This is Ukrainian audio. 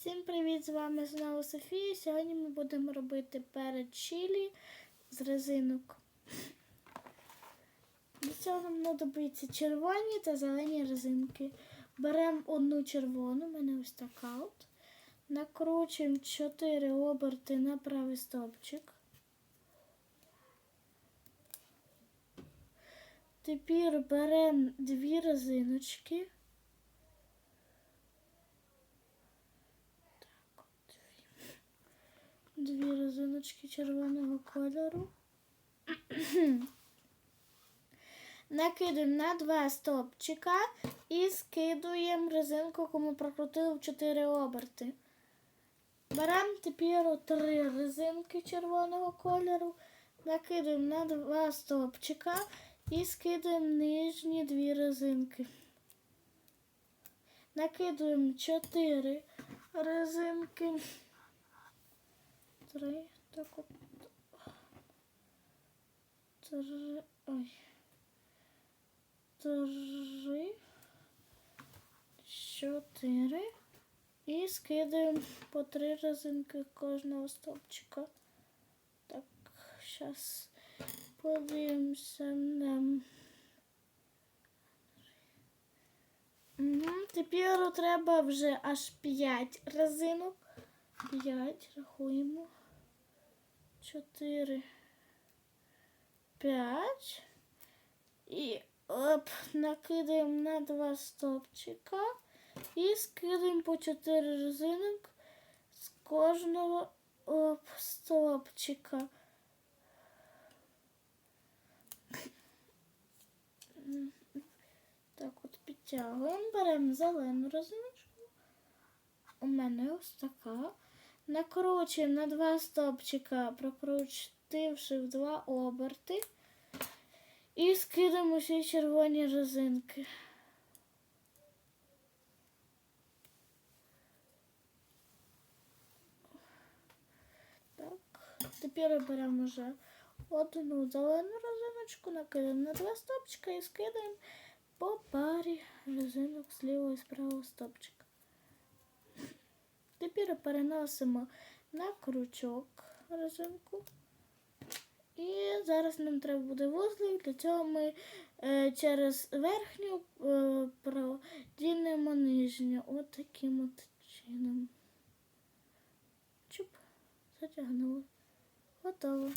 Всім привіт! З вами знову Софія. Сьогодні ми будемо робити перед чилі з резинок. Для цього нам знадобиться червоні та зелені резинки. Беремо одну червону, у мене ось така от. Накручуємо 4 оберти на правий стовпчик. Тепер беремо дві резиночки. Дві резиночки червоного кольору. Накидуємо на два стопчика і скидуємо резинку, яку ми прокрутили в 4 оберти. Беремо тепер три резинки червоного кольору, накидуємо на два стопчика і скидуємо нижні дві резинки. Накидуємо 4 резинки. Три, так от. Три. Ой. Три. Чотири. І скидаємо по три резинки кожного стовпчика. Так, зараз подивимося нам. Угу. Тепер треба вже аж 5 резинок. 5, рахуємо. 4, 5. І оп, накидаємо на два стовпчика. І скидаємо по 4 резинок з кожного оп, стовпчика. Так от підтягуємо, беремо зелену резиночку. У мене ось така. Накручуємо на два стопчика, прокрутивши в два оберти. І скидаємо всі червоні резинки. Так, тепер беремо вже одну зелену резиночку, накидаємо на два стопчика і скидаємо по парі Тепер переносимо на крючок резинку. І зараз нам треба буде вузлик. Для цього ми е, через верхню е, продінемо нижню. От таким от чином. Чуп, затягнули. Готово.